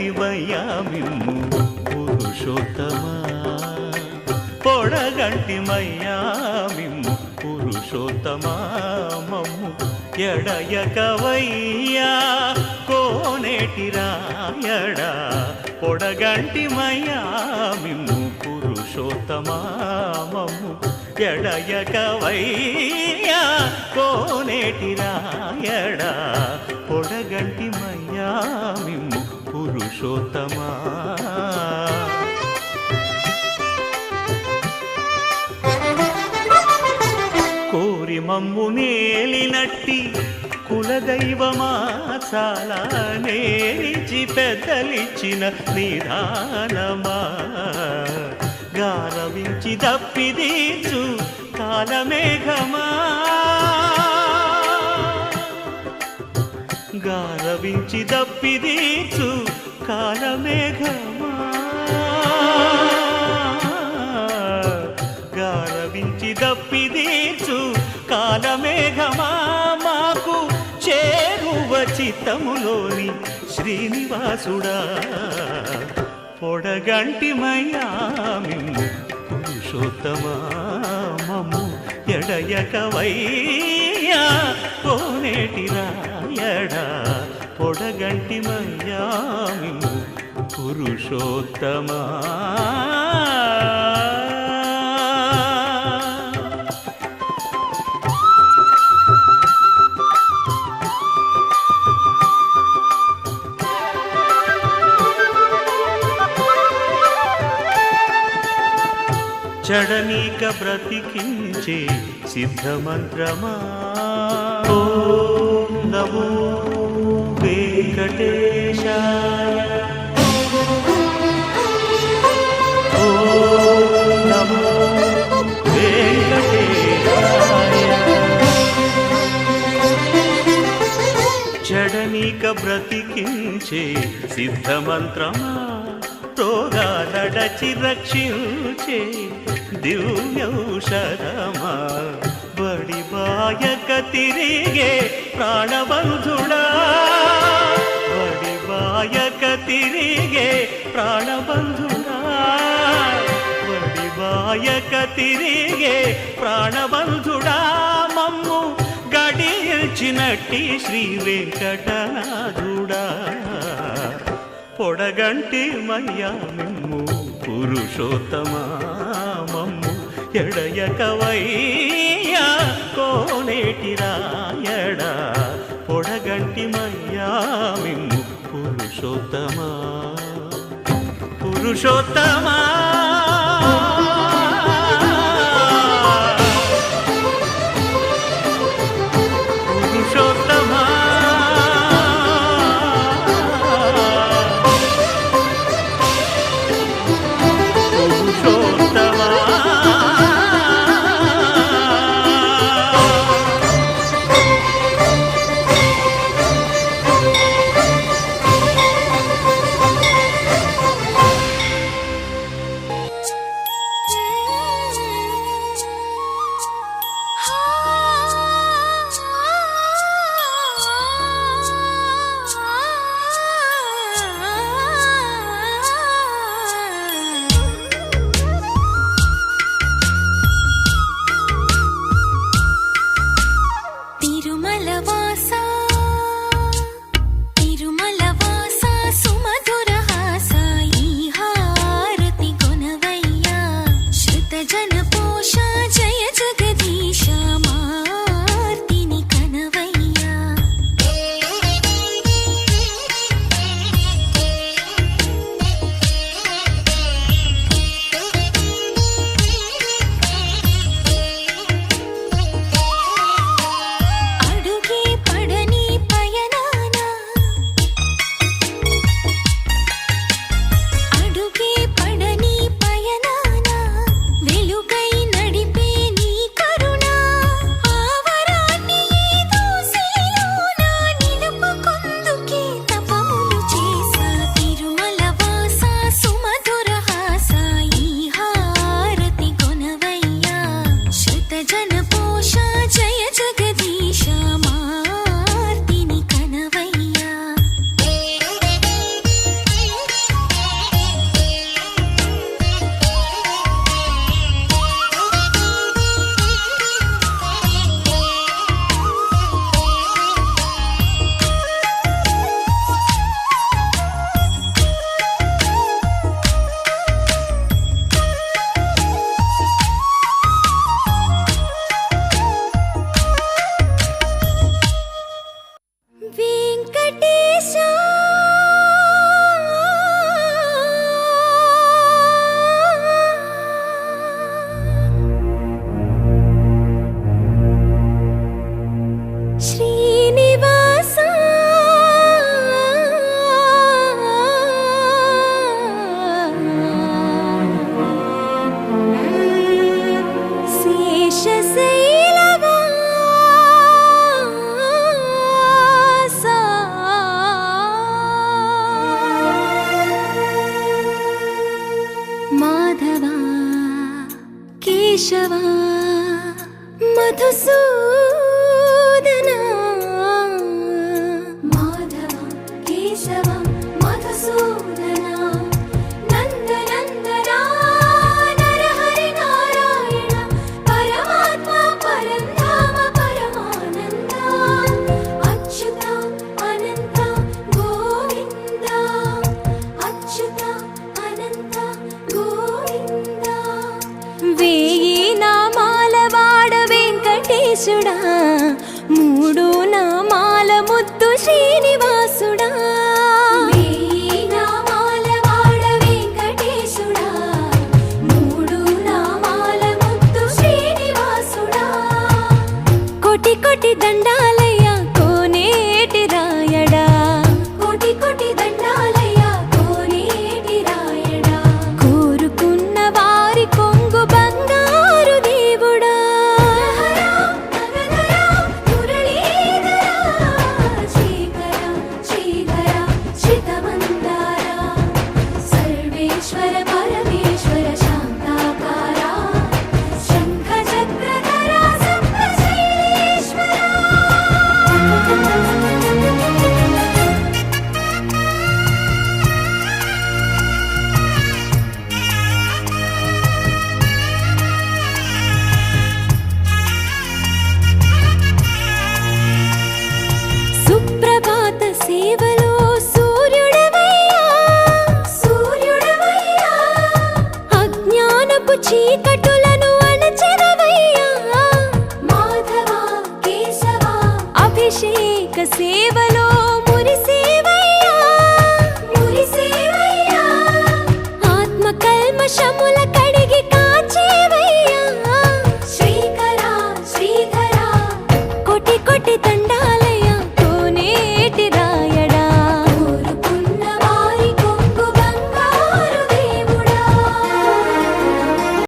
పొడగంటివయ్యా మిమ్ము పురుషోత్తమా? పొడగంటిమయ్యా మిమ్ము పురుషోత్తమా? మమ్ము ఎడయకవయ్యా కోనేటి రాయడా పొడగంటిమయ్యా మిమ్ము పురుషోత్తమా? మమ్ము ఎడయకవయ్యా కోనేటి రాయడా పొడగంటిమయ్యా మిమ్ము పురుషోత్తమా? కోరి మమ్ము నేలినట్టి కులదైవమా చాలా నేరిచి పెద్దలిచ్చిన నిదానమా గారవించి దప్పిదీచు కాలమేఘమా? గారవించి దప్పిదీచు కాలమేఘమా. గారవించి దప్పి దప్పిదీచు కాలమేఘమా. మాకు చేరువ చిత్తములోని శ్రీనివాసుడా. పొడగంటిమయ్యా మిమ్ము పురుషోత్తమా. మమ్ము ఎడయకవయ్యా. కోనేటి రాయడా. పొడగంటిమయ్యా మిమ్ము పురుషోత్తమా. చడనీక బ్రతికించే సిద్ధమంత్రమా. ఓం నమో వెంకటేశాయ. ఓం నమో వెంకటేశాయ. జడనీక బ్రతికించే సిద్ధమంత్రమా? రోగాలడచి రక్షించే దివ్యౌషధమా? బడి బాయక తిరిగే ప్రాణబంధుడా? బాయక తిరిగే ప్రాణబంధుడా? బడి బాయక తిరిగే ప్రాణబంధుడా? మమ్ము గడిచినట్టి శ్రీ వెంకటనాథుడా పొడగంటి మయ్యా మిమ్ము పురుషోత్తమా? మమ్ము ఎడయకవయ్యా కోనేటి రాయడా? పొడగంటి మయ్యా మిమ్ము పురుషోత్తమా పురుషోత్తమా? పురుషోత్తమా? またそうだな。శ్రీనివాసుడా దోషముల కడిగి